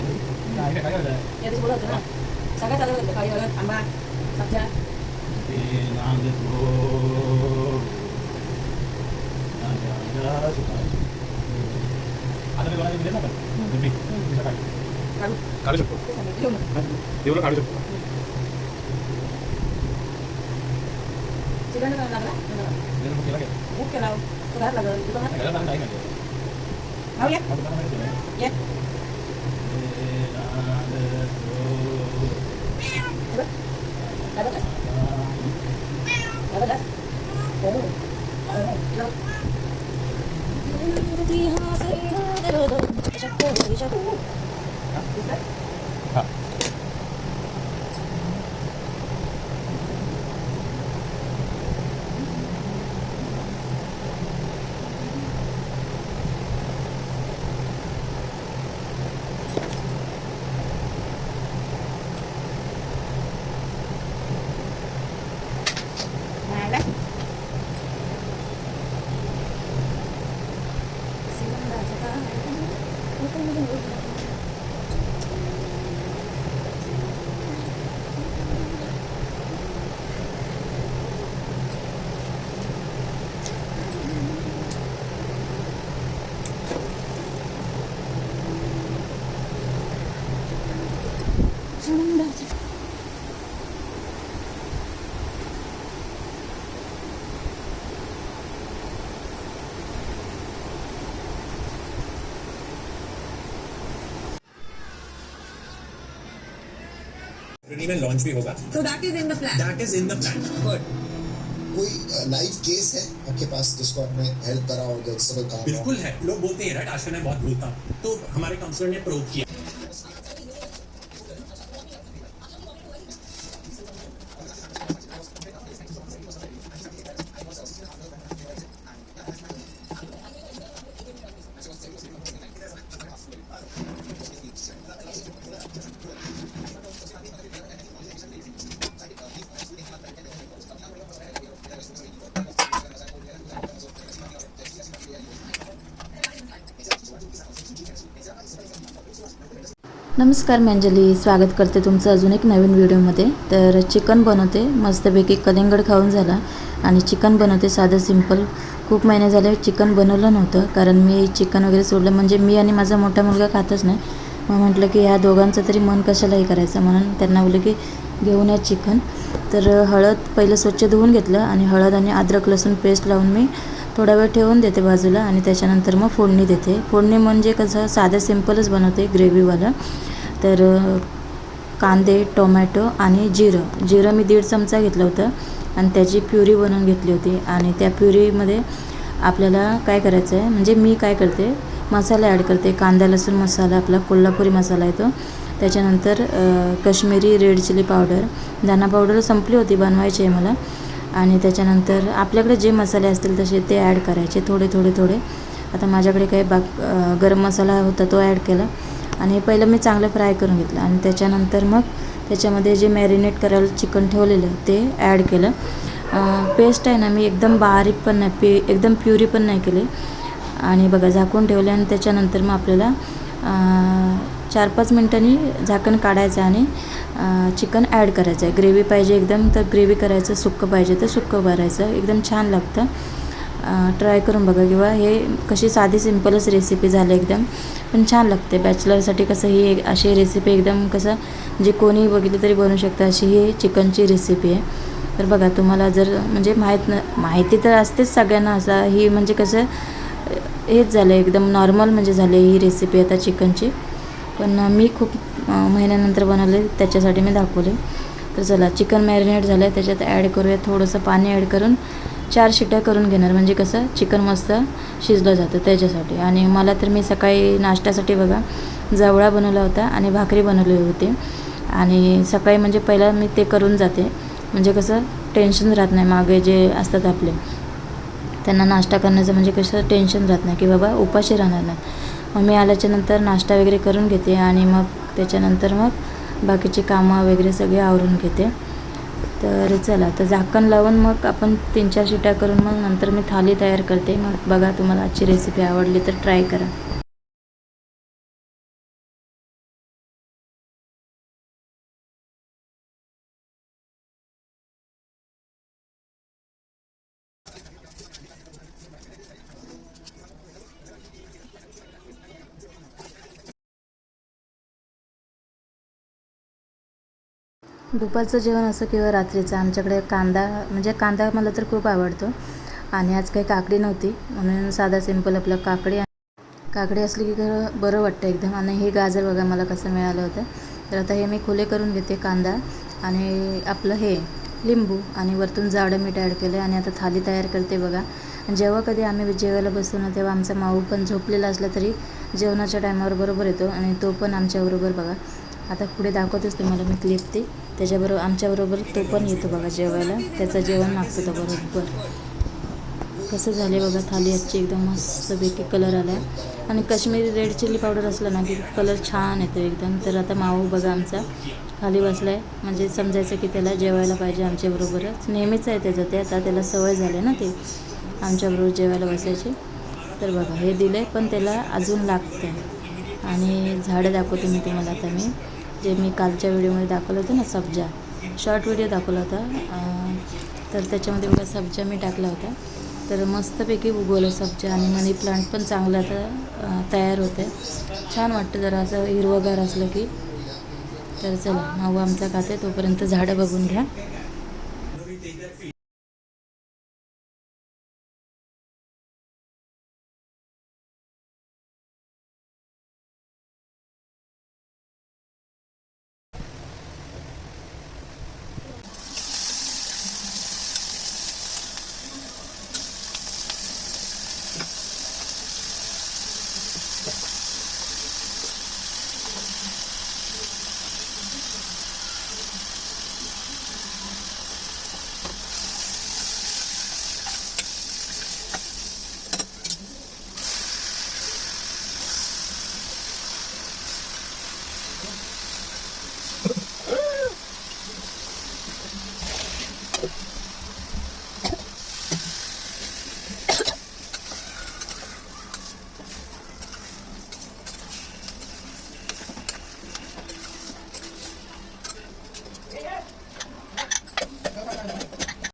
काय काय काय झालं या दिवशी बोलत होतो ना सगळ्यात चालू होतं काळी हळद आंबा सब्जा ते नांदतो नांदाला सुपारी. आता मी कोणाला दिले ना पण तुम्ही तुम्ही सकाळी काढू काढू शकतो ते सांगितलं. घेऊ मग. देऊला काढू शकतो चिकन करायला लागला Ha. में लॉन्च भी होगा। तो that is in the plan that is in the plan good कोई लाइव केस है आपके पास जिसको आपने हेल्प करा हो सब काम बिल्कुल है। लोग बोलते हैं राइट आशा में बहुत बोलता हूँ तो हमारे काउंसलर ने प्रूव किया। नमस्कार मी अंजली स्वागत करते तुमचं अजून एक नवीन व्हिडिओमध्ये. तर चिकन बनवते मस्तपैकी कलिंगड खाऊन झाला आणि चिकन बनवते साधं सिंपल. खूप महिने झाले चिकन बनवलं नव्हतं कारण मी चिकन वगैरे सोडलं. म्हणजे मी आणि माझा मोठा मुलगा खातच नाही. मग म्हटलं की ह्या दोघांचं तरी मन कशालाही करायचं. म्हणून त्यांना बोललं की घेऊन या चिकन. तर हळद पहिलं स्वच्छ धुवून घेतलं आणि हळद आणि अद्रक लसूण पेस्ट लावून मी थोडा वेळ ठेवून देते बाजूला आणि त्याच्यानंतर मग फोडणी देते. फोडणी म्हणजे कसं साधं सिम्पलच बनवते ग्रेव्हीवालं. तर कांदे टोमॅटो आणि जिरं. जिरं मी दीड चमचा घेतलं होतं आणि त्याची प्युरी बनवून घेतली होती. आणि त्या प्युरीमध्ये आपल्याला काय करायचं आहे म्हणजे मी काय करते मसाला ॲड करते. कांदा लसूण मसाला आपला कोल्हापुरी मसाला येतो. त्याच्यानंतर कश्मीरी रेड चिली पावडर. दाणा पावडर संपली होती बनवायची आहे मला. आणि त्याच्यानंतर आपल्याकडे जे मसाले असतील तसे ते ॲड करायचे थोडे थोडे थोडे. आता माझ्याकडे काही बाक गरम मसाला होता तो ॲड केला. आणि पहिलं मी चांगलं फ्राय करून घेतलं. आणि त्याच्यानंतर मग त्याच्यामध्ये जे मॅरिनेट करायला चिकन ठेवलेलं ते ॲड केलं. पेस्ट आहे ना मी एकदम बारीक पण नाही पे एकदम प्युरी पण नाही केली. आणि बघा झाकून ठेवले आणि त्याच्यानंतर मग आपल्याला चार पाच मिनटांनी झाकण काढायचं आणि चिकन ॲड करायचं आहे. ग्रेव्ही पाहिजे एकदम तर ग्रेव्ही करायचं सुक्कं पाहिजे तर सुक्कं भरायचं एकदम छान लागतं. ट्राय करून बघा किंवा हे कशी साधी सिंपलच रेसिपी झाली एकदम. पण छान लागते. बॅचलरसाठी कसं ही अशी रेसिपी एकदम कसं जे कोणी बघितलं तरी बनवू शकतं अशी ही चिकनची रेसिपी आहे. तर बघा तुम्हाला जर म्हणजे माहीत न माहिती तर असतेच सगळ्यांना असा ही म्हणजे कसं हेच झालं एकदम नॉर्मल म्हणजे झाले ही रेसिपी आता चिकनची. पण मी खूप महिन्यानंतर बनवले त्याच्यासाठी मी दाखवले. तर चला चिकन मॅरिनेट झालं आहे त्याच्यात ॲड करूया थोडंसं पाणी ॲड करून चार शिट्या करून घेणार. म्हणजे कसं चिकन मस्त शिजलं जातं त्याच्यासाठी. आणि मला तर मी सकाळी नाश्त्यासाठी बघा जवळा बनवला होता आणि भाकरी बनवली होती. आणि सकाळी म्हणजे पहिला मी ते करून जाते. म्हणजे कसं टेन्शन राहत नाही मागे जे असतात आपले. त्यांना नाश्ता करण्याचं म्हणजे कसं टेन्शन राहत नाही की बाबा उपाशी राहणार नाही. मग मी आल्याच्यानंतर नाश्ता वगैरे करून घेते आणि मग त्याच्यानंतर मग बाकीची कामं वगैरे सगळे आवरून घेते. तर चला तर झाकण लावून मग आपण तीन चार शिट्या करून मग नंतर मी थाली तयार करते. मग बघा तुम्हाला आजची रेसिपी आवडली तर ट्राय करा. दुपारचं जेवण असं किंवा रात्रीचं आमच्याकडे कांदा म्हणजे कांदा मला तर खूप आवडतो. आणि आज काही काकडी नव्हती म्हणून साधा सिंपल आपलं काकडी काकडी असली की खरं बरं वाटतं एकदम. आणि हे गाजर बघा मला कसं मिळालं होतं. तर आता हे मी खुले करून घेते कांदा आणि आपलं हे लिंबू आणि वरतून जाडं मीठ ॲड केलं आणि आता थाली तयार करते बघा. जेव्हा कधी आम्ही जेवायला बसतो ना तेव्हा आमचा माऊ पण झोपलेला असला तरी जेवणाच्या टायमावर बरोबर येतो आणि तो पण आमच्याबरोबर बघा. आता पुढे दाखवतोच तुम्हाला मी क्लिप ती. त्याच्याबरोबर आमच्याबरोबर तो पण येतो बघा जेवायला. त्याचं जेवण मागतो तो बरोबर. कसं झाले बघा थाली आजची एकदम मस्तपैकी कलर आला आणि काश्मीरी रेड चिल्ली पावडर असलं ना की कलर छान येतो एकदम. तर आता माऊ बघा आमचा खाली बसला आहे म्हणजे समजायचं की त्याला जेवायला पाहिजे आमच्याबरोबरच. नेहमीच आहे त्याचं ते आता त्याला सवय झाली ना ते आमच्याबरोबर जेवायला बसायची. तर बघा हे दिलं आहे पण त्याला अजून लागतं आहे आणि झाडं दाखवते मी तुम्हाला आता मी. जे मी कालच्या व्हिडिओमध्ये दाखवलं होतं ना सब्जा. शॉर्ट व्हिडिओ दाखवला होता. तर त्याच्यामध्ये बघा सब्जा मी टाकला होता. तर मस्तपैकी उगवलं सब्जा आणि मनी प्लांट पण चांगलं आता तयार होतं छान वाटतं जरा असं हिरवंगार असलं की. तर चला माऊ आमचा खाते तोपर्यंत झाडं बघून घ्या.